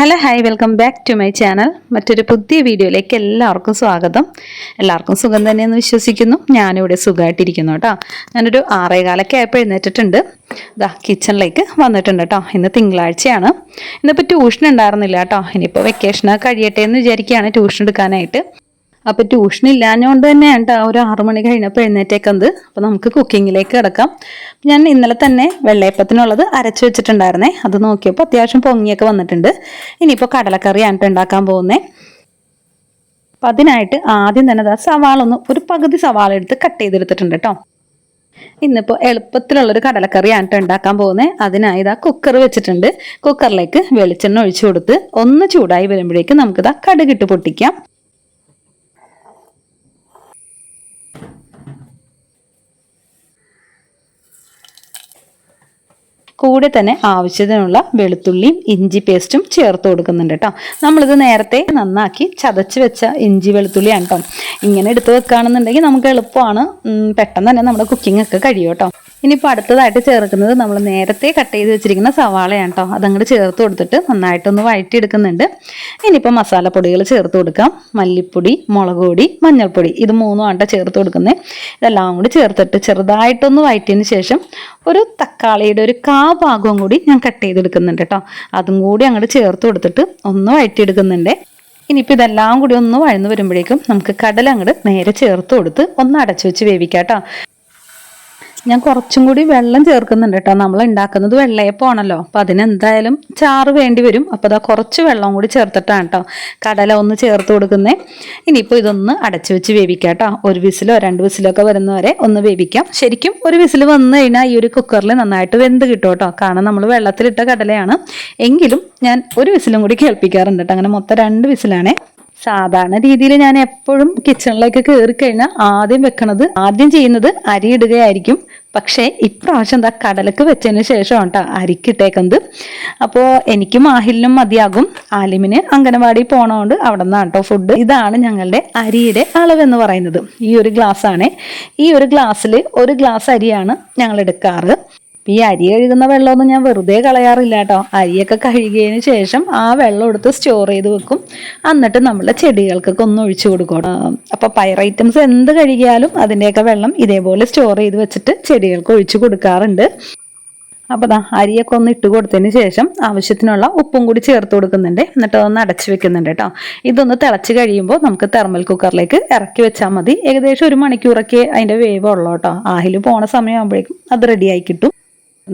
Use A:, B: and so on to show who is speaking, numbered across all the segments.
A: Hello hi welcome back to my channel മറ്റൊരു പുതിയ വീഡിയോയിലേക്ക് എല്ലാവർക്കും സ്വാഗതം. എല്ലാവർക്കും സുഖം തന്നെയെന്ന് വിശ്വസിക്കുന്നു. ഞാനിവിടെ സുഖമായിട്ടിരിക്കുന്നു കേട്ടോ. ഞാനൊരു ആറേകാലൊക്കെ ആയപ്പോൾ എഴുന്നേറ്റിട്ടുണ്ട്. ഇതാ കിച്ചണിലേക്ക് വന്നിട്ടുണ്ട് കേട്ടോ. ഇന്ന് തിങ്കളാഴ്ചയാണ്. ഇന്നിപ്പോൾ ട്യൂഷൻ ഉണ്ടായിരുന്നില്ല കേട്ടോ. ഇനിയിപ്പോൾ വെക്കേഷനൊക്കെ കഴിയട്ടെ എന്ന് വിചാരിക്കുകയാണ് ട്യൂഷൻ എടുക്കാനായിട്ട്. അപ്പോൾ ട്യൂഷൻ ഇല്ലാഞ്ഞുകൊണ്ട് തന്നെയാണ് ഒരു ആറു മണി കഴിഞ്ഞപ്പോൾ എഴുന്നേറ്റേക്കുന്നത്. അപ്പോൾ നമുക്ക് കുക്കിങ്ങിലേക്ക് കിടക്കാം. ഞാൻ ഇന്നലെ തന്നെ വെള്ളയപ്പത്തിനുള്ളത് അരച്ചു വെച്ചിട്ടുണ്ടായിരുന്നേ. അത് നോക്കിയപ്പോൾ അത്യാവശ്യം പൊങ്ങിയൊക്കെ വന്നിട്ടുണ്ട്. ഇനിയിപ്പോൾ കടലക്കറിയാണ് ഉണ്ടാക്കാൻ പോകുന്നത് അപ്പം അതിനായിട്ട് ആദ്യം തന്നെ സവാള ഒന്ന് ഒരു പകുതി സവാള എടുത്ത് കട്ട് ചെയ്തെടുത്തിട്ടുണ്ട് കേട്ടോ ഇന്നിപ്പോൾ എളുപ്പത്തിലുള്ളൊരു കടലക്കറിയാണ് ഉണ്ടാക്കാൻ പോകുന്നത് അതിനായി ഇതാ കുക്കർ വെച്ചിട്ടുണ്ട്. കുക്കറിലേക്ക് വെളിച്ചെണ്ണ ഒഴിച്ചു കൊടുത്ത് ഒന്ന് ചൂടായി വരുമ്പോഴേക്കും നമുക്കിതാ കടുകിട്ട് പൊട്ടിക്കാം. കൂടെ തന്നെ ആവശ്യത്തിനുള്ള വെളുത്തുള്ളിയും ഇഞ്ചി പേസ്റ്റും ചേർത്ത് കൊടുക്കുന്നുണ്ട് കേട്ടോ. നമ്മളിത് നേരത്തെ നന്നാക്കി ചതച്ച് വെച്ച ഇഞ്ചി വെളുത്തുള്ളിയാണ് കേട്ടോ. ഇങ്ങനെ എടുത്ത് വെക്കുകയാണെന്നുണ്ടെങ്കിൽ നമുക്ക് എളുപ്പമാണ്. പെട്ടെന്ന് തന്നെ നമ്മുടെ കുക്കിംഗ് ഒക്കെ കഴിയും കേട്ടോ. ഇനിയിപ്പോൾ അടുത്തതായിട്ട് ചേർക്കുന്നത് നമ്മൾ നേരത്തെ കട്ട് ചെയ്ത് വെച്ചിരിക്കുന്ന സവാളയാണ് കേട്ടോ അതങ്ങോട്ട് ചേർത്ത് കൊടുത്തിട്ട് നന്നായിട്ടൊന്ന് വഴറ്റിയെടുക്കുന്നുണ്ട്. ഇനിയിപ്പോൾ മസാലപ്പൊടികൾ ചേർത്ത് കൊടുക്കാം. മല്ലിപ്പൊടി മുളക് പൊടി മഞ്ഞൾപ്പൊടി. ഇത് മൂന്നും ആണ്ട ചേർത്ത് കൊടുക്കുന്നത് ഇതെല്ലാം കൂടി ചേർത്തിട്ട് ചെറുതായിട്ടൊന്ന് വഴറ്റിയതിന് ശേഷം ഒരു തക്കാളിയുടെ ഒരു കാ ഭാഗവും കൂടി ഞാൻ കട്ട് ചെയ്തെടുക്കുന്നുണ്ട് കേട്ടോ അതും കൂടി അങ്ങോട്ട് ചേർത്ത് കൊടുത്തിട്ട് ഒന്ന് വഴറ്റിയെടുക്കുന്നുണ്ട്. ഇനിയിപ്പോൾ ഇതെല്ലാം കൂടി ഒന്ന് വഴന്നു വരുമ്പോഴേക്കും നമുക്ക് കടല അങ്ങോട്ട് നേരെ ചേർത്ത് കൊടുത്ത് ഒന്ന് അടച്ചു വെച്ച് വേവിക്കാം കേട്ടോ ഞാൻ കുറച്ചും കൂടി വെള്ളം ചേർക്കുന്നുണ്ട് കേട്ടോ. നമ്മൾ ഉണ്ടാക്കുന്നത് വെള്ളയപ്പമാണല്ലോ അപ്പം അതിനെന്തായാലും ചാറ് വേണ്ടി വരും. അപ്പോൾ അതാ കുറച്ച് വെള്ളം കൂടി ചേർത്തിട്ടാണ് കേട്ടോ കടല ഒന്ന് ചേർത്ത് കൊടുക്കുന്നേ. ഇനിയിപ്പോൾ ഇതൊന്ന് അടച്ചു വെച്ച് വേവിക്കാം കേട്ടോ. ഒരു വിസിലോ രണ്ട് വിസിലോ ഒക്കെ വരുന്നവരെ ഒന്ന് വേവിക്കാം. ശരിക്കും ഒരു വിസിൽ വന്നു കഴിഞ്ഞാൽ ഈ ഒരു കുക്കറിൽ നന്നായിട്ട് വെന്ത് കിട്ടും കേട്ടോ. കാരണം നമ്മൾ വെള്ളത്തിലിട്ട കടലയാണ്. എങ്കിലും ഞാൻ ഒരു വിസിലും കൂടി കേൾപ്പിക്കാറുണ്ട് കേട്ടോ. അങ്ങനെ മൊത്തം രണ്ട് വിസിലാണേ. സാധാരണ രീതിയിൽ ഞാൻ എപ്പോഴും കിച്ചണിലേക്ക് കയറി കഴിഞ്ഞാൽ ആദ്യം വെക്കണത് ആദ്യം ചെയ്യുന്നത് അരി ഇടുകയായിരിക്കും. പക്ഷേ ഇപ്രാവശ്യം എന്താ കടലക്ക് വെച്ചതിന് ശേഷം കേട്ടോ അരിക്കിട്ടേക്കുന്നത് അപ്പോൾ എനിക്ക് മാഹിലിനും മതിയാകും. ആലിമിന് അംഗനവാടി പോണോണ്ട് അവിടെ നിന്നാണ് കേട്ടോ ഫുഡ് ഇതാണ് ഞങ്ങളുടെ അരിയുടെ അളവെന്ന് പറയുന്നത്. ഈ ഒരു ഗ്ലാസ് ആണ്. ഈ ഒരു ഗ്ലാസ്സിൽ ഒരു ഗ്ലാസ് അരിയാണ് ഞങ്ങൾ എടുക്കാറ്. ഈ അരി കഴുകുന്ന വെള്ളമൊന്നും ഞാൻ വെറുതെ കളയാറില്ല കേട്ടോ. അരിയൊക്കെ കഴുകിയതിന് ശേഷം ആ വെള്ളം എടുത്ത് സ്റ്റോർ ചെയ്ത് വെക്കും. എന്നിട്ട് നമ്മുടെ ചെടികൾക്കൊക്കെ ഒന്ന് ഒഴിച്ചു കൊടുക്കും അപ്പോൾ പയർ ഐറ്റംസ് എന്ത് കഴുകിയാലും അതിന്റെയൊക്കെ വെള്ളം ഇതേപോലെ സ്റ്റോർ ചെയ്ത് വെച്ചിട്ട് ചെടികൾക്ക് ഒഴിച്ചു കൊടുക്കാറുണ്ട്. അപ്പോൾ ദാ അരിയൊക്കെ ഒന്ന് ഇട്ട് കൊടുത്തതിന് ശേഷം ആവശ്യത്തിനുള്ള ഉപ്പും കൂടി ചേർത്ത് കൊടുക്കുന്നുണ്ട്. എന്നിട്ട് അതൊന്ന് അടച്ചു വെക്കുന്നുണ്ട് കേട്ടോ. ഇതൊന്ന് തിളച്ച് കഴിയുമ്പോൾ നമുക്ക് തെർമൽ കുക്കറിലേക്ക് ഇറക്കി വെച്ചാൽ മതി. ഏകദേശം ഒരു മണിക്കൂറൊക്കെ അതിന്റെ വേവ് ഉള്ളൂ കേട്ടോ. ആഹിൽ പോണ സമയമാകുമ്പോഴേക്കും അത് റെഡിയായി കിട്ടും.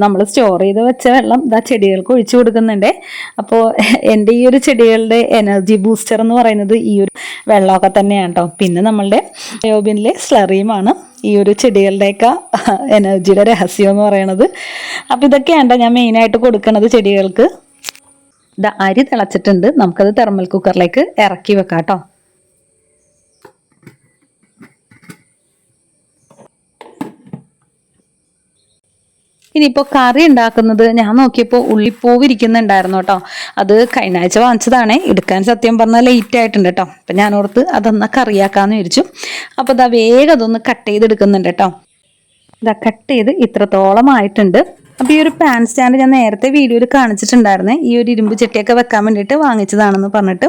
A: നമ്മൾ സ്റ്റോർ ചെയ്ത് വെച്ച വെള്ളം ഇതാ ചെടികൾക്ക് ഒഴിച്ചു കൊടുക്കുന്നുണ്ട്. അപ്പോൾ എന്റെ ഈ ഒരു ചെടികളുടെ എനർജി ബൂസ്റ്റർ എന്ന് പറയുന്നത് ഈ ഒരു വെള്ളമൊക്കെ തന്നെയാണ് കേട്ടോ പിന്നെ നമ്മളുടെ യോബിനിലെ സ്ലറിയുമാണ് ഈ ഒരു ചെടികളുടെയൊക്കെ എനർജിയുടെ രഹസ്യം എന്ന് പറയുന്നത് അപ്പോൾ ഇതൊക്കെയാണ് ഞാൻ മെയിനായിട്ട് കൊടുക്കുന്നത് ചെടികൾക്ക്. അരി തിളച്ചിട്ടുണ്ട്. നമുക്കത് തെർമൽ കുക്കറിലേക്ക് ഇറക്കി വെക്കാം കേട്ടോ ഇനിയിപ്പോൾ കറി ഉണ്ടാക്കുന്നത് ഞാൻ നോക്കിയപ്പോൾ ഉള്ളിപ്പൂവ് ഇരിക്കുന്നുണ്ടായിരുന്നു കേട്ടോ. അത് കഴിഞ്ഞ ആഴ്ച വാങ്ങിച്ചതാണ്. എടുക്കാൻ സത്യം പറഞ്ഞാൽ ലേറ്റ് ആയിട്ടുണ്ട് കേട്ടോ. അപ്പം ഞാൻ ഓർത്ത് അതൊന്ന് കറിയാക്കാന്ന് വിചാരിച്ചു. അപ്പോൾ ഇതാ വേഗം അതൊന്ന് കട്ട് ചെയ്തെടുക്കുന്നുണ്ട് കേട്ടോ. ഇതാ കട്ട് ചെയ്ത് ഇത്രത്തോളം ആയിട്ടുണ്ട്. അപ്പോൾ ഈ ഒരു പാൻ സ്റ്റാൻഡ് ഞാൻ നേരത്തെ വീഡിയോയിൽ കാണിച്ചിട്ടുണ്ടായിരുന്നേ. ഈ ഒരു ഇരുമ്പ് ചട്ടിയൊക്കെ വെക്കാൻ വേണ്ടിയിട്ട് വാങ്ങിച്ചതാണെന്ന് പറഞ്ഞിട്ട്.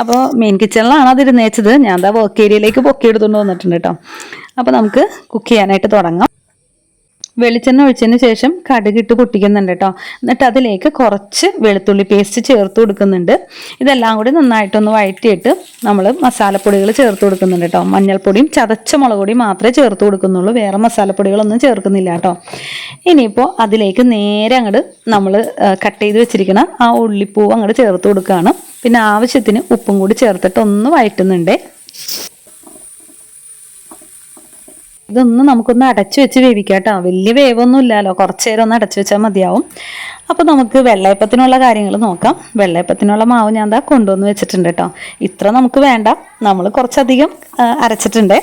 A: അപ്പോൾ മെയിൻ കിച്ചണിലാണ് അത് ഇരുന്നേച്ചത് ഞാൻ അതാ വർക്ക് ഏരിയയിലേക്ക് പൊക്കി എടുത്തുകൊണ്ട് വന്നിട്ടുണ്ട് കേട്ടോ. അപ്പോൾ നമുക്ക് കുക്ക് ചെയ്യാനായിട്ട് തുടങ്ങാം. വെളിച്ചെണ്ണ ഒഴിച്ചതിന് ശേഷം കടുകിട്ട് പൊട്ടിക്കുന്നുണ്ട് കേട്ടോ. എന്നിട്ട് അതിലേക്ക് കുറച്ച് വെളുത്തുള്ളി പേസ്റ്റ് ചേർത്ത് കൊടുക്കുന്നുണ്ട്. ഇതെല്ലാം കൂടി നന്നായിട്ടൊന്ന് വഴറ്റിയിട്ട് നമ്മൾ മസാലപ്പൊടികൾ ചേർത്ത് കൊടുക്കുന്നുണ്ട് കേട്ടോ. മഞ്ഞൾപ്പൊടിയും ചതച്ച മുളക് പൊടിയും മാത്രമേ ചേർത്ത് കൊടുക്കുന്നുള്ളൂ. വേറെ മസാലപ്പൊടികളൊന്നും ചേർക്കുന്നില്ല കേട്ടോ. ഇനിയിപ്പോൾ അതിലേക്ക് നേരെ അങ്ങോട്ട് നമ്മൾ കട്ട് ചെയ്ത് വെച്ചിരിക്കുന്ന ആ ഉള്ളിപ്പൂവ് അങ്ങോട്ട് ചേർത്ത് കൊടുക്കുകയാണ് പിന്നെ ആവശ്യത്തിന് ഉപ്പും കൂടി ചേർത്തിട്ട് ഒന്ന് വഴറ്റുന്നുണ്ടേ. ഇതൊന്ന് നമുക്കൊന്ന് അടച്ചു വെച്ച് വേവിക്കാം കേട്ടോ. വലിയ വേവൊന്നും ഇല്ലല്ലോ കുറച്ച് നേരം ഒന്ന് അടച്ചു വെച്ചാൽ മതിയാവും. അപ്പോൾ നമുക്ക് വെള്ളയപ്പത്തിനുള്ള കാര്യങ്ങൾ നോക്കാം. വെള്ളയപ്പത്തിനുള്ള മാവ് ഞാൻ എന്താ കൊണ്ടുവന്ന് വെച്ചിട്ടുണ്ട് കേട്ടോ. ഇത്ര നമുക്ക് വേണ്ട. നമ്മൾ കുറച്ചധികം അരച്ചിട്ടുണ്ട്.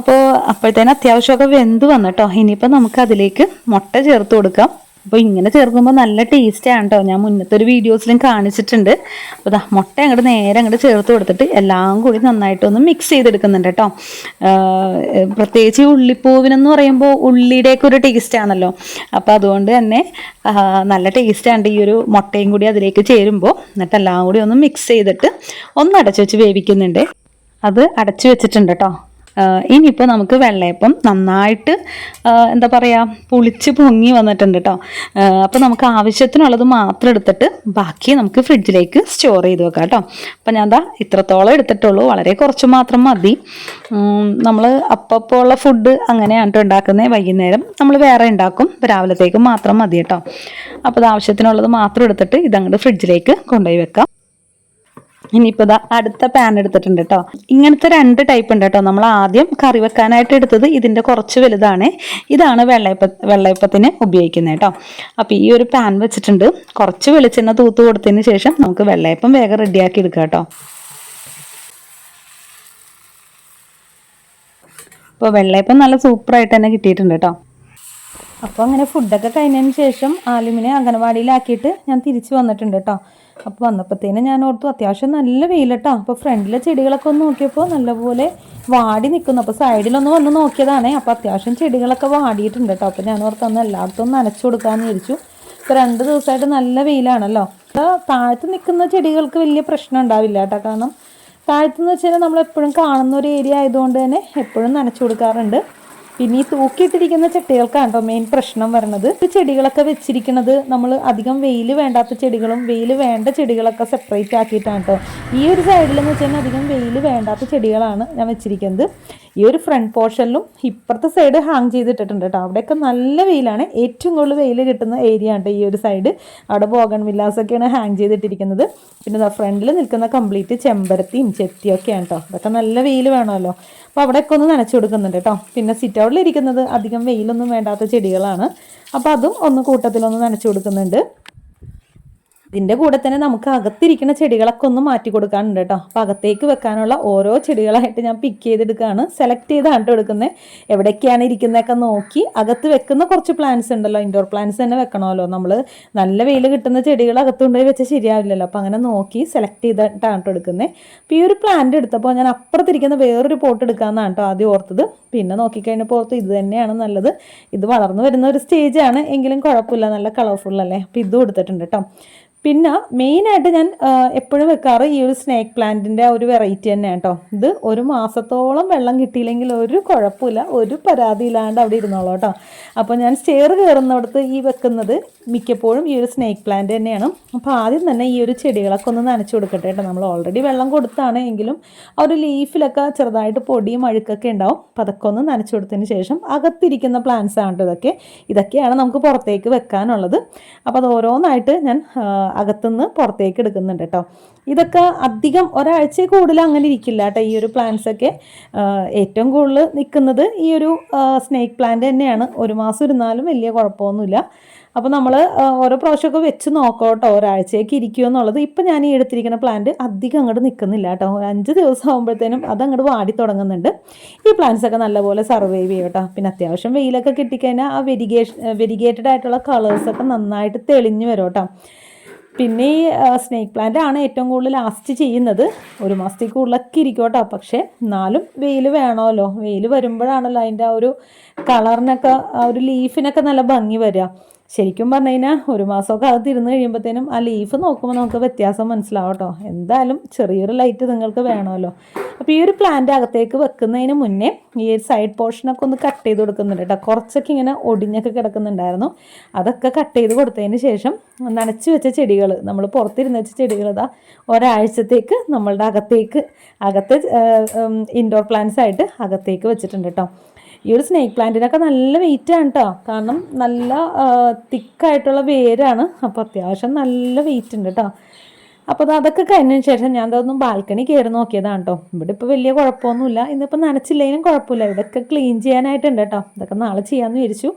A: അപ്പോൾ അപ്പോഴത്തേന് അത്യാവശ്യമൊക്കെ വെന്ത് വന്നു കേട്ടോ. ഇനിയിപ്പോൾ നമുക്ക് അതിലേക്ക് മുട്ട ചേർത്ത് കൊടുക്കാം. അപ്പോൾ ഇങ്ങനെ ചേർക്കുമ്പോൾ നല്ല ടേസ്റ്റാണ് കേട്ടോ ഞാൻ മുന്നത്തെ ഒരു വീഡിയോസിലും കാണിച്ചിട്ടുണ്ട്. അപ്പോൾ ദാ മുട്ട അങ്ങോട്ട് നേരെ അങ്ങോട്ട് ചേർത്ത് കൊടുത്തിട്ട് എല്ലാം കൂടി നന്നായിട്ടൊന്ന് മിക്സ് ചെയ്തെടുക്കുന്നുണ്ട് കേട്ടോ പ്രത്യേകിച്ച് ഉള്ളിപ്പൂവിനെന്ന് പറയുമ്പോൾ ഉള്ളിയുടെയൊക്കെ ഒരു ടേസ്റ്റ് ആണല്ലോ. അപ്പോൾ അതുകൊണ്ട് തന്നെ നല്ല നല്ല ടേസ്റ്റാണ് ഈ ഒരു മുട്ടയും കൂടി അതിലേക്ക് ചേരുമ്പോൾ എന്നിട്ട് എല്ലാം കൂടി ഒന്ന് മിക്സ് ചെയ്തിട്ട് ഒന്ന് അടച്ചു വെച്ച് വേവിക്കുന്നുണ്ട്. അത് അടച്ചു വെച്ചിട്ടുണ്ട് കേട്ടോ ഇനിയിപ്പോൾ നമുക്ക് വെള്ളയപ്പം നന്നായിട്ട് എന്താ പറയുക പുളിച്ച് പൊങ്ങി വന്നിട്ടുണ്ട് കേട്ടോ അപ്പോൾ നമുക്ക് ആവശ്യത്തിനുള്ളത് മാത്രം എടുത്തിട്ട് ബാക്കി നമുക്ക് ഫ്രിഡ്ജിലേക്ക് സ്റ്റോർ ചെയ്ത് വെക്കാം കേട്ടോ അപ്പോൾ ഞാൻ എന്താ ഇത്രത്തോളം എടുത്തിട്ടുള്ളൂ. വളരെ കുറച്ച് മാത്രം മതി. നമ്മൾ അപ്പോൾ ഉള്ള ഫുഡ് അങ്ങനെയാണ് ഉണ്ടാക്കുന്നത് വൈകുന്നേരം നമ്മൾ വേറെ ഉണ്ടാക്കും. രാവിലത്തേക്ക് മാത്രം മതി കേട്ടോ അപ്പോൾ അത് ആവശ്യത്തിനുള്ളത് മാത്രം എടുത്തിട്ട് ഇതങ്ങോട്ട് ഫ്രിഡ്ജിലേക്ക് കൊണ്ടുപോയി വെക്കാം. ഇനിയിപ്പോൾ ദാ അടുത്ത പാൻ എടുത്തിട്ടുണ്ട് കേട്ടോ ഇങ്ങനത്തെ രണ്ട് ടൈപ്പ് ഉണ്ട് കേട്ടോ നമ്മൾ ആദ്യം കറി വെക്കാനായിട്ട് എടുത്തത് ഇതിന്റെ കുറച്ച് വലുതാണ്. ഇതാണ് വെള്ളയപ്പ വെള്ളയപ്പത്തിന് ഉപയോഗിക്കുന്നത് കേട്ടോ അപ്പോൾ ഈ ഒരു പാൻ വെച്ചിട്ടുണ്ട്. കുറച്ച് വെളിച്ചെണ്ണ തൂത്ത് കൊടുത്തതിന് ശേഷം നമുക്ക് വെള്ളയപ്പം വേഗം റെഡിയാക്കി എടുക്കാം കേട്ടോ അപ്പോൾ വെള്ളയപ്പം നല്ല സൂപ്പറായിട്ട് തന്നെ കിട്ടിയിട്ടുണ്ട് കേട്ടോ അപ്പോൾ അങ്ങനെ ഫുഡൊക്കെ കഴിഞ്ഞതിന് ശേഷം ആലുമിനെ അംഗനവാടിയിലാക്കിയിട്ട് ഞാൻ തിരിച്ചു വന്നിട്ടുണ്ട് കേട്ടോ അപ്പോൾ വന്നപ്പോഴത്തേനും ഞാൻ ഓർത്തു അത്യാവശ്യം നല്ല വെയിലട്ടോ. അപ്പോൾ ഫ്രണ്ടിലെ ചെടികളൊക്കെ ഒന്ന് നോക്കിയപ്പോൾ നല്ലപോലെ വാടി നിൽക്കുന്നു അപ്പോൾ സൈഡിലൊന്ന് വന്ന് നോക്കിയതാണേ. അപ്പോൾ അത്യാവശ്യം ചെടികളൊക്കെ വാടിയിട്ടുണ്ട് കേട്ടോ. അപ്പോൾ ഞാൻ ഓർത്ത് അന്ന് എല്ലായിടത്തും നനച്ചു കൊടുക്കാമെന്ന് വിചാരിച്ചു. ഇപ്പോൾ രണ്ട് ദിവസമായിട്ട് നല്ല വെയിലാണല്ലോ. അപ്പോൾ താഴത്ത് നിൽക്കുന്ന ചെടികൾക്ക് വലിയ പ്രശ്നം ഉണ്ടാവില്ല കേട്ടോ. കാരണം താഴത്തെന്ന് വെച്ച് കഴിഞ്ഞാൽ നമ്മൾ എപ്പോഴും കാണുന്ന ഒരു ഏരിയ ആയതുകൊണ്ട് തന്നെ എപ്പോഴും നനച്ചു കൊടുക്കാറുണ്ട്. പിന്നെ ഈ തൂക്കിയിട്ടിരിക്കുന്ന ചട്ടികൾക്കാണ് കേട്ടോ മെയിൻ പ്രശ്നം വരുന്നത് ചെടികളൊക്കെ വെച്ചിരിക്കുന്നത് നമ്മൾ അധികം വെയിൽ വേണ്ടാത്ത ചെടികളും വെയിൽ വേണ്ട ചെടികളൊക്കെ സെപ്പറേറ്റ് ആക്കിയിട്ടാണ് കേട്ടോ ഈ ഒരു സൈഡിലെന്ന് വെച്ച് കഴിഞ്ഞാൽ അധികം വെയിൽ വേണ്ടാത്ത ചെടികളാണ് ഞാൻ വെച്ചിരിക്കുന്നത്. ഈ ഒരു ഫ്രണ്ട് പോർഷനിലും ഇപ്പുറത്തെ സൈഡ് ഹാങ് ചെയ്തിട്ടിട്ടുണ്ട് കേട്ടോ അവിടെയൊക്കെ നല്ല വെയിലാണ്. ഏറ്റവും കൂടുതൽ വെയിൽ കിട്ടുന്ന ഏരിയ ആണ് ഈ ഒരു സൈഡ് അവിടെ ബോഗൺ വില്ലാസൊക്കെയാണ് ഹാങ് ചെയ്തിട്ടിരിക്കുന്നത്. പിന്നെ ഫ്രണ്ടിൽ നിൽക്കുന്ന കംപ്ലീറ്റ് ചെമ്പരത്തിയും ചെത്തിയൊക്കെയാണ് കേട്ടോ അതൊക്കെ നല്ല വെയിൽ വേണമല്ലോ. അപ്പോൾ അവിടെയൊക്കെ ഒന്ന് നനച്ചു കൊടുക്കുന്നുണ്ട് കേട്ടോ പിന്നെ സിറ്റ് ഇരിക്കുന്നത് അധികം വെയിലൊന്നും വേണ്ടാത്ത ചെടികളാണ്. അപ്പോൾ അതും ഒന്ന് കൂട്ടത്തിലൊന്ന് നനച്ചു കൊടുക്കുന്നുണ്ട്. ഇതിന്റെ കൂടെ തന്നെ നമുക്ക് അകത്തിരിക്കുന്ന ചെടികളൊക്കെ ഒന്ന് മാറ്റി കൊടുക്കാനുണ്ട് കേട്ടോ. അപ്പോൾ അകത്തേക്ക് വെക്കാനുള്ള ഓരോ ചെടികളായിട്ട് ഞാൻ പിക്ക് ചെയ്തെടുക്കുകയാണ് സെലക്ട് ചെയ്താണ് എടുക്കുന്നത് എവിടേക്കാണ് ഇരിക്കുന്നതൊക്കെ നോക്കി അകത്ത് വെക്കുന്ന കുറച്ച് പ്ലാന്റ്സ് ഉണ്ടല്ലോ. ഇൻഡോർ പ്ലാന്റ്സ് തന്നെ വെക്കണമല്ലോ. നമ്മൾ നല്ല വെയിൽ കിട്ടുന്ന ചെടികൾ അകത്ത് കൊണ്ടുപോയി വെച്ചാൽ ശരിയാവില്ലല്ലോ. അപ്പോൾ അങ്ങനെ നോക്കി സെലക്ട് ചെയ്തിട്ടാണ് എടുക്കുന്നത് അപ്പോൾ ഈ ഒരു പ്ലാന്റ് എടുത്തപ്പോൾ ഞാൻ അപ്പുറത്തിരിക്കുന്ന വേറൊരു പോട്ട് എടുക്കാമെന്നാണ് കേട്ടോ ആദ്യം ഓർത്തത്. പിന്നെ നോക്കിക്കഴിഞ്ഞപ്പോൾ ഓർത്ത് ഇത് തന്നെയാണ് നല്ലത്. ഇത് വളർന്നു വരുന്ന ഒരു സ്റ്റേജാണ് എങ്കിലും കുഴപ്പമില്ല. നല്ല കളർഫുൾ അല്ലേ? അപ്പോൾ ഇതും എടുത്തിട്ടുണ്ട് കേട്ടോ. പിന്നെ മെയിനായിട്ട് ഞാൻ എപ്പോഴും വെക്കാറ് ഈ ഒരു സ്നേക്ക് പ്ലാന്റിന്റെ ഒരു വെറൈറ്റി തന്നെയാണ് കേട്ടോ ഇത് ഒരു മാസത്തോളം വെള്ളം കിട്ടിയില്ലെങ്കിൽ ഒരു കുഴപ്പമില്ല ഒരു പരാതി ഇല്ലാണ്ട് അവിടെ ഇരുന്നോളൂ കേട്ടോ അപ്പോൾ ഞാൻ സ്റ്റെയർ കയറുന്നിടത്ത് ഈ വെക്കുന്നത് മിക്കപ്പോഴും ഈ ഒരു സ്നേക്ക് പ്ലാന്റ് തന്നെയാണ്. അപ്പോൾ ആദ്യം തന്നെ ഈ ഒരു ചെടികളൊക്കെ ഒന്ന് നനച്ചു കൊടുക്കട്ടെ കേട്ടോ നമ്മൾ ഓൾറെഡി വെള്ളം കൊടുത്താണ് എങ്കിലും ആ ഒരു ലീഫിലൊക്കെ ചെറുതായിട്ട് പൊടിയും അഴുക്കൊക്കെ ഉണ്ടാവും. അപ്പോൾ അതൊക്കെ ഒന്ന് നനച്ചു കൊടുത്തതിന് ശേഷം അകത്തിരിക്കുന്ന പ്ലാന്റ്സ് ആണ് ഇതൊക്കെ. ഇതൊക്കെയാണ് നമുക്ക് പുറത്തേക്ക് വെക്കാനുള്ളത്. അപ്പോൾ അത് ഓരോന്നായിട്ട് ഞാൻ അകത്തുനിന്ന് പുറത്തേക്ക് എടുക്കുന്നുണ്ട് കേട്ടോ. ഇതൊക്കെ അധികം ഒരാഴ്ച കൂടുതൽ അങ്ങനെ ഇരിക്കില്ല കേട്ടോ ഈ ഒരു പ്ലാന്റ്സ് ഒക്കെ. ഏറ്റവും കൂടുതൽ നിൽക്കുന്നത് ഈ ഒരു സ്നേക്ക് പ്ലാന്റ് തന്നെയാണ്. ഒരു മാസം ഇരുന്നാലും വലിയ കുഴപ്പമൊന്നുമില്ല. അപ്പോൾ നമ്മൾ ഓരോ പ്രാവശ്യമൊക്കെ വെച്ച് നോക്കാം കേട്ടോ ഒരാഴ്ചയൊക്കെ ഇരിക്കുമോ എന്നുള്ളത്. ഇപ്പം ഞാൻ ഈ എടുത്തിരിക്കുന്ന പ്ലാന്റ് അധികം അങ്ങോട്ട് നിൽക്കുന്നില്ല കേട്ടോ. ഒരു അഞ്ച് ദിവസം ആകുമ്പോഴത്തേനും അത് അങ്ങോട്ട് വാടി തുടങ്ങുന്നുണ്ട്. ഈ പ്ലാന്റ്സ് ഒക്കെ നല്ലപോലെ സർവൈവ് ചെയ്യും കേട്ടോ. പിന്നെ അത്യാവശ്യം വെയിലൊക്കെ കിട്ടിക്കഴിഞ്ഞാൽ ആ വെരിഗേഷൻ വെരിഗേറ്റഡ് ആയിട്ടുള്ള കളേഴ്സൊക്കെ നന്നായിട്ട് തെളിഞ്ഞു വരും കേട്ടോ. പിന്നെ ഈ സ്നേക്ക് പ്ലാന്റ് ആണ് ഏറ്റവും കൂടുതൽ ലാസ്റ്റ് ചെയ്യുന്നത്. ഒരു മാസത്തിൽ കൂടുതലൊക്കെ ഇരിക്കോട്ടോ പക്ഷേ എന്നാലും വെയിൽ വേണമല്ലോ. വെയിൽ വരുമ്പോഴാണല്ലോ അതിന്റെ ആ ഒരു കളറിനൊക്കെ ആ ഒരു ലീഫിനൊക്കെ നല്ല ഭംഗി വരിക. ശരിക്കും പറഞ്ഞു കഴിഞ്ഞാൽ ഒരു മാസമൊക്കെ അകത്ത് ഇരുന്ന് കഴിയുമ്പോഴത്തേനും ആ ലീഫ് നോക്കുമ്പോൾ നമുക്ക് വ്യത്യാസം മനസ്സിലാവും കേട്ടോ എന്തായാലും ചെറിയൊരു ലൈറ്റ് നിങ്ങൾക്ക് വേണമല്ലോ. അപ്പോൾ ഈ ഒരു പ്ലാന്റ് അകത്തേക്ക് വെക്കുന്നതിന് മുന്നേ ഈ ഒരു സൈഡ് പോർഷനൊക്കെ ഒന്ന് കട്ട് ചെയ്ത് കൊടുക്കുന്നുണ്ട് കേട്ടോ കുറച്ചൊക്കെ ഇങ്ങനെ ഒടിഞ്ഞൊക്കെ കിടക്കുന്നുണ്ടായിരുന്നു. അതൊക്കെ കട്ട് ചെയ്ത് കൊടുത്തതിന് ശേഷം നനച്ച് വെച്ച ചെടികൾ നമ്മൾ പുറത്തിരുന്ന് വെച്ച ചെടികൾ ഇതാ ഒരാഴ്ചത്തേക്ക് നമ്മളുടെ അകത്തേക്ക് അകത്ത് ഇൻഡോർ പ്ലാന്റ്സ് ആയിട്ട് അകത്തേക്ക് വെച്ചിട്ടുണ്ട് കേട്ടോ ഈ ഒരു സ്നേക്ക് പ്ലാന്റിനൊക്കെ നല്ല വെയിറ്റ് ആണ് കേട്ടോ കാരണം നല്ല തിക്കായിട്ടുള്ള വേരാണ്. അപ്പോൾ അത്യാവശ്യം നല്ല വെയിറ്റ് ഉണ്ട് കേട്ടോ അപ്പോൾ അത് അതൊക്കെ കഴിഞ്ഞതിന് ശേഷം ഞാൻ അതൊന്നും ബാൽക്കണി കയറി നോക്കിയതാണ് കേട്ടോ ഇവിടെ ഇപ്പോൾ വലിയ കുഴപ്പമൊന്നുമില്ല. ഇന്നിപ്പോൾ നനച്ചില്ലെങ്കിലും കുഴപ്പമില്ല. ഇവിടെയൊക്കെ ക്ലീൻ ചെയ്യാനായിട്ടുണ്ട് കേട്ടോ ഇതൊക്കെ നാളെ ചെയ്യാമെന്ന് വിചാരിച്ചു.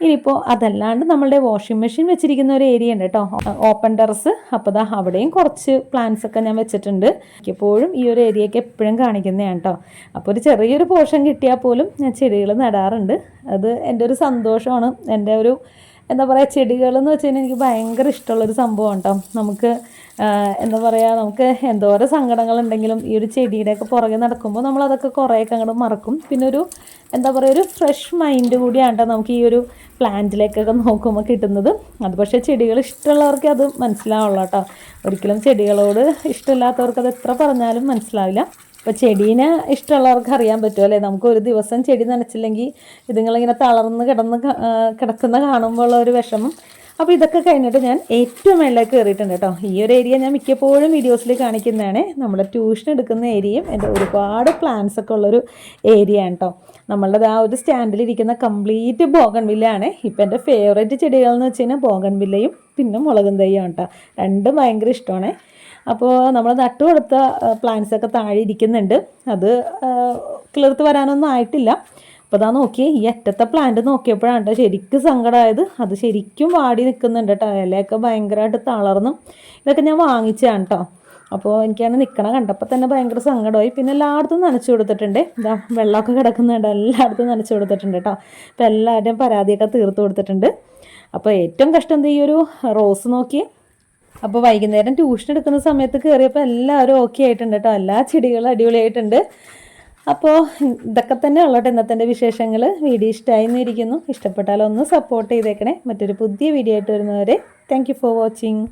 A: ഇനിയിപ്പോൾ അതല്ലാണ്ട് നമ്മളുടെ വാഷിംഗ് മെഷീൻ വെച്ചിരിക്കുന്ന ഒരു ഏരിയ ഉണ്ട് കേട്ടോ ഓപ്പൺ ടെറസ് അപ്പോൾ ദാ അവിടെയും കുറച്ച് പ്ലാന്റ്സ് ഒക്കെ ഞാൻ വെച്ചിട്ടുണ്ട്. എപ്പോഴും ഈ ഒരു ഏരിയയൊക്കെ എപ്പോഴും കാണിക്കുന്നതാണ് കേട്ടോ അപ്പോൾ ഒരു ചെറിയൊരു പോർഷൻ കിട്ടിയാൽ പോലും ഞാൻ ചെടികൾ നടാറുണ്ട്. അത് എന്റെ ഒരു സന്തോഷമാണ്. എന്റെ ഒരു എന്താ പറയുക ചെടികൾ എന്ന് വെച്ച് കഴിഞ്ഞാൽ എനിക്ക് ഭയങ്കര ഇഷ്ടമുള്ളൊരു സംഭവം കേട്ടോ നമുക്ക് എന്താ പറയുക നമുക്ക് എന്തോരം സങ്കടങ്ങളുണ്ടെങ്കിലും ഈ ഒരു ചെടിയുടെയൊക്കെ പുറകെ നടക്കുമ്പോൾ നമ്മളതൊക്കെ കുറേയൊക്കെ അങ്ങോട്ട് മറക്കും. പിന്നെ ഒരു എന്താ പറയുക ഒരു ഫ്രഷ് മൈൻഡ് കൂടിയാണ് നമുക്ക് ഈ ഒരു പ്ലാന്റിലേക്കൊക്കെ നോക്കുമ്പോൾ കിട്ടുന്നത്. അത് പക്ഷേ ചെടികൾ ഇഷ്ടമുള്ളവർക്ക് അത് മനസ്സിലാവുള്ളൂ കേട്ടോ. ഒരിക്കലും ചെടികളോട് ഇഷ്ടമില്ലാത്തവർക്ക് അത് എത്ര പറഞ്ഞാലും മനസ്സിലാവില്ല. ഇപ്പോൾ ചെടീനെ ഇഷ്ടമുള്ളവർക്ക് അറിയാൻ പറ്റും അല്ലേ? നമുക്ക് ഒരു ദിവസം ചെടി നനച്ചില്ലെങ്കിൽ ഇതുങ്ങളിങ്ങനെ തളർന്ന് കിടന്ന് കിടക്കുന്ന കാണുമ്പോൾ ഉള്ള ഒരു വിഷമം. അപ്പോൾ ഇതൊക്കെ കഴിഞ്ഞിട്ട് ഞാൻ ഏറ്റവും മേളിലേക്ക് കയറിയിട്ടുണ്ട് കേട്ടോ. ഈ ഒരു ഏരിയ ഞാൻ മിക്കപ്പോഴും വീഡിയോസിൽ കാണിക്കുന്നതാണ്. നമ്മുടെ ട്യൂഷൻ എടുക്കുന്ന ഏരിയയും എന്റെ ഒരുപാട് പ്ലാൻസ് ഒക്കെ ഉള്ളൊരു ഏരിയ ആണ് കേട്ടോ നമ്മളുടെ ആ ഒരു സ്റ്റാൻഡിലിരിക്കുന്ന കംപ്ലീറ്റ് ബോഗൺ വില്ലയാണ് ഇപ്പം എന്റെ ഫേവറേറ്റ് ചെടികൾ എന്ന് വെച്ച് കഴിഞ്ഞാൽ ബോഗൺ വില്ലയും പിന്നെ മുളകും തൈയാണ് കേട്ടോ രണ്ടും ഭയങ്കര ഇഷ്ടമാണ്. അപ്പോൾ നമ്മൾ നട്ടു കൊടുത്ത പ്ലാന്റ്സ് ഒക്കെ താഴെ ഇരിക്കുന്നുണ്ട്. അത് കിളിർത്ത് വരാനൊന്നും ആയിട്ടില്ല. അപ്പോൾ അതാ നോക്കി. ഈ അറ്റത്തെ പ്ലാന്റ് നോക്കിയപ്പോഴാണ് ശരിക്കും സങ്കടമായത് അത് ശരിക്കും വാടി നിൽക്കുന്നുണ്ട് കേട്ടോ ഇലയൊക്കെ ഭയങ്കരമായിട്ട് തളർന്നു. ഇതൊക്കെ ഞാൻ വാങ്ങിച്ചതാണ് കേട്ടോ അപ്പോൾ എനിക്കാണ് നിൽക്കണ കണ്ടപ്പോൾ തന്നെ ഭയങ്കര സങ്കടമായി. പിന്നെ എല്ലായിടത്തും നനച്ചു കൊടുത്തിട്ടുണ്ട്. ഇതാ വെള്ളമൊക്കെ കിടക്കുന്നുണ്ട്. എല്ലായിടത്തും നനച്ചു കൊടുത്തിട്ടുണ്ട് കേട്ടോ അപ്പോൾ എല്ലാവരുടെയും പരാതിയൊക്കെ തീർത്ത് കൊടുത്തിട്ടുണ്ട്. അപ്പോൾ ഏറ്റവും കഷ്ടം എന്താ ഈ ഒരു റോസ് നോക്കി. അപ്പോൾ വൈകുന്നേരം ട്യൂഷൻ എടുക്കുന്ന സമയത്ത് കയറിയപ്പോൾ എല്ലാവരും ഓക്കെ ആയിട്ടുണ്ട് കേട്ടോ എല്ലാ ചെടികളും അടിപൊളിയായിട്ടുണ്ട്. അപ്പോൾ ഇതൊക്കെ തന്നെ ഉള്ളട്ടെ ഇന്നത്തെ വിശേഷങ്ങൾ വീഡിയോ ഇഷ്ടമായി എന്നിരിക്കുന്നു ഇഷ്ടപ്പെട്ടാൽ ഒന്ന് സപ്പോർട്ട് ചെയ്തേക്കണേ. മറ്റൊരു പുതിയ വീഡിയോ ആയിട്ട് വരുന്നവരെ താങ്ക് ഫോർ വാച്ചിങ്